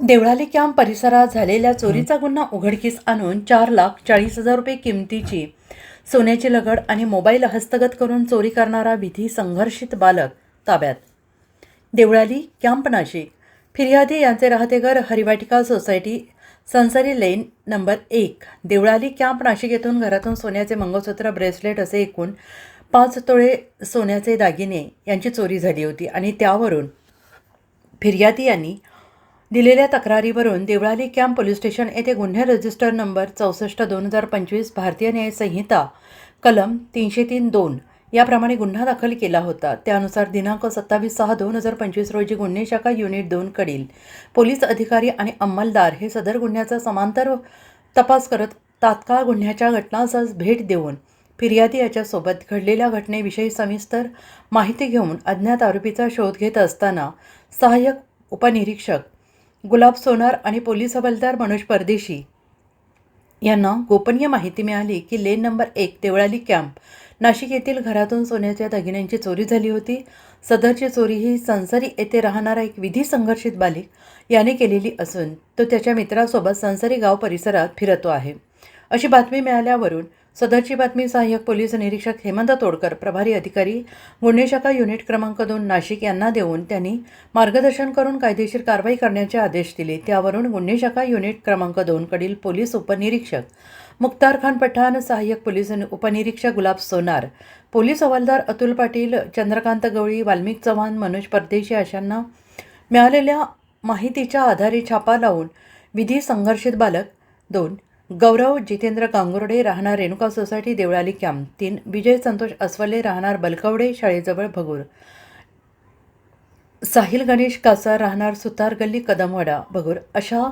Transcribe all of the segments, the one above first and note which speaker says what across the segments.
Speaker 1: Deolali camp परिसरात झालेल्या चोरीचा गुन्हा उघडकीस आणून चार लाख चाळीस हजार रुपये किमतीची सोन्याची लगड आणि मोबाईल हस्तगत करून चोरी करणारा विधी संघर्षित बालक ताब्यात. देवळाली कॅम्प नाशिक. फिर्यादी यांचे राहते घर Hariwatika society Sansari lane number एक. देवळाली कॅम्प नाशिक येथून घरातून सोन्याचे मंगळसूत्र ब्रेसलेट असे एकूण पाच तोळे सोन्याचे दागिने यांची चोरी झाली होती आणि त्यावरून फिर्यादी यांनी दिलेल्या तक्रारीवरून देवळाली कॅम्प पोलीस स्टेशन येथे गुन्हे रजिस्टर नंबर चौसष्ट दोन हजार पंचवीस भारतीय न्याय संहिता कलम तीनशे तीन दोन याप्रमाणे गुन्हा दाखल केला होता. त्यानुसार दिनांक सत्तावीस सहा दोन हजार पंचवीस रोजी गुन्हे शाखा युनिट दोनकडील पोलीस अधिकारी आणि अंमलदार हे सदर गुन्ह्याचा समांतर तपास करत तात्काळ गुन्ह्याच्या घटनास्थळास भेट देऊन फिर्यादी याच्यासोबत घडलेल्या घटनेविषयी सविस्तर माहिती घेऊन अज्ञात आरोपीचा शोध घेत असताना सहाय्यक उपनिरीक्षक गुलाब सोनार आणि पोलीस हवालदार मनोज परदेशी. यांना गोपनीय माहिती मिळाली की लेन नंबर एक देवळाली कॅम्प नाशिक येथील घरातून सोन्याच्या दागिन्यांची चोरी झाली होती. सदरची चोरी ही संसारी येथे राहणारा एक विधी संघर्षित बालिक याने केलेली असून तो त्याच्या मित्रासोबत संसारी गाव परिसरात फिरतो आहे. अशी बातमी मिळाल्यावरून सदरची बातमी सहाय्यक पोलीस निरीक्षक हेमंत तोडकर प्रभारी अधिकारी गुन्हे शाखा युनिट क्रमांक दोन नाशिक यांना देऊन त्यांनी मार्गदर्शन करून कायदेशीर कारवाई करण्याचे आदेश दिले. त्यावरून गुन्हे शाखा युनिट क्रमांक दोनकडील पोलीस उपनिरीक्षक मुख्तार खान पठाण सहाय्यक पोलीस उपनिरीक्षक गुलाब सोनार पोलीस हवालदार अतुल पाटील चंद्रकांत गवळी वाल्मिक चव्हाण मनोज परदेशी अशांना मिळालेल्या माहितीच्या आधारे छापा लावून विधी संघर्षित बालक दोन गौरव जितेंद्र कांगुर्डे राहणार रेणुका सोसायटी देवळाली कॅम्प. तीन विजय संतोष अस्वले राहणार बलकवडे शाळेजवळ भगूर. साहिल गणेश कासार राहणार सुतार गल्ली कदमवाडा भगूर. अशा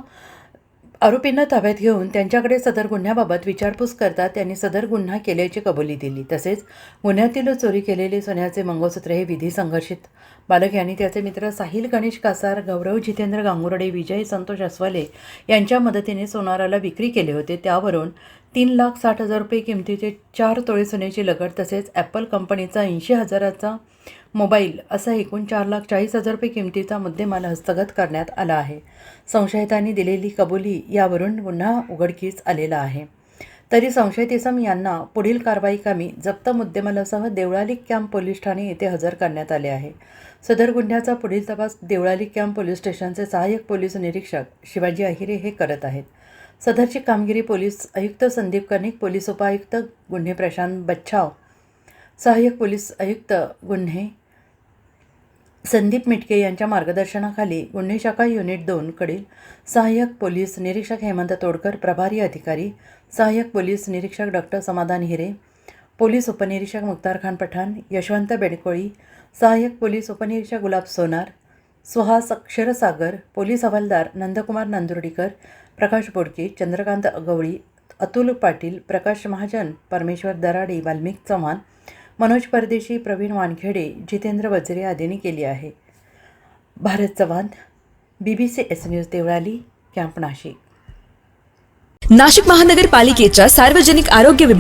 Speaker 1: आरोपींना ताब्यात घेऊन त्यांच्याकडे सदर गुन्ह्याबाबत विचारपूस करता त्यांनी सदर गुन्हा केल्याची कबुली दिली. तसेच गुन्ह्यातील चोरी केलेले सोन्याचे मंगळसूत्र हे विधी संघर्षित बालक यांनी त्याचे मित्र साहिल गणेश कासार गौरव जितेंद्र गांगुर्डे विजय संतोष अस्वले यांच्या मदतीने सोनाराला विक्री केले होते. त्यावरून तीन लाख साठ हजार रुपये किमतीचे चार तोळे सोन्याची लगड तसेच ॲपल कंपनीचा ऐंशी हजाराचा मोबाईल असा एकूण चार लाख चाळीस हजार रुपये किमतीचा मुद्देमाल हस्तगत करण्यात आला आहे. संशयितांनी दिलेली कबुली यावरून पुन्हा उघडकीस आलेला आहे. तरी संशयित इसम यांना पुढील कारवाई कामी जप्त मुद्देमालासह देवळाली कॅम्प पोलीस ठाणे येथे हजर करण्यात आले आहे. सदर गुन्ह्याचा पुढील तपास देवळाली कॅम्प पोलीस स्टेशनचे सहाय्यक पोलीस निरीक्षक शिवाजी अहिरे हे करत आहेत. सदरची कामगिरी पोलीस आयुक्त संदीप कर्णिक पोलीस उपायुक्त गुन्हे प्रशांत बच्छाव सहाय्यक पोलीस आयुक्त गुन्हे संदीप मिटके यांच्या मार्गदर्शनाखाली गुन्हे शाखा युनिट दोनकडील सहाय्यक पोलीस निरीक्षक हेमंत तोडकर प्रभारी अधिकारी सहाय्यक पोलीस निरीक्षक डॉक्टर समाधान हिरे पोलीस उपनिरीक्षक मुक्तार खान पठाण यशवंत बेडकोळी सहाय्यक पोलीस उपनिरीक्षक गुलाब सोनार सुहास अक्षरसागर पोलीस हवालदार नंदकुमार नांदुर्डीकर प्रकाश बोडके चंद्रकांत अगवळी अतुल पाटील प्रकाश महाजन परमेश्वर दराडे वाल्मिक चव्हाण मनोज परदेशी प्रवीण वानखेडे जितेंद्र वजरे आदींनी केली आहे. Bharat Chavan B B C S news Deolali camp Nashik.
Speaker 2: Nashik महानगरपालिकेच्या सार्वजनिक आरोग्य विभाग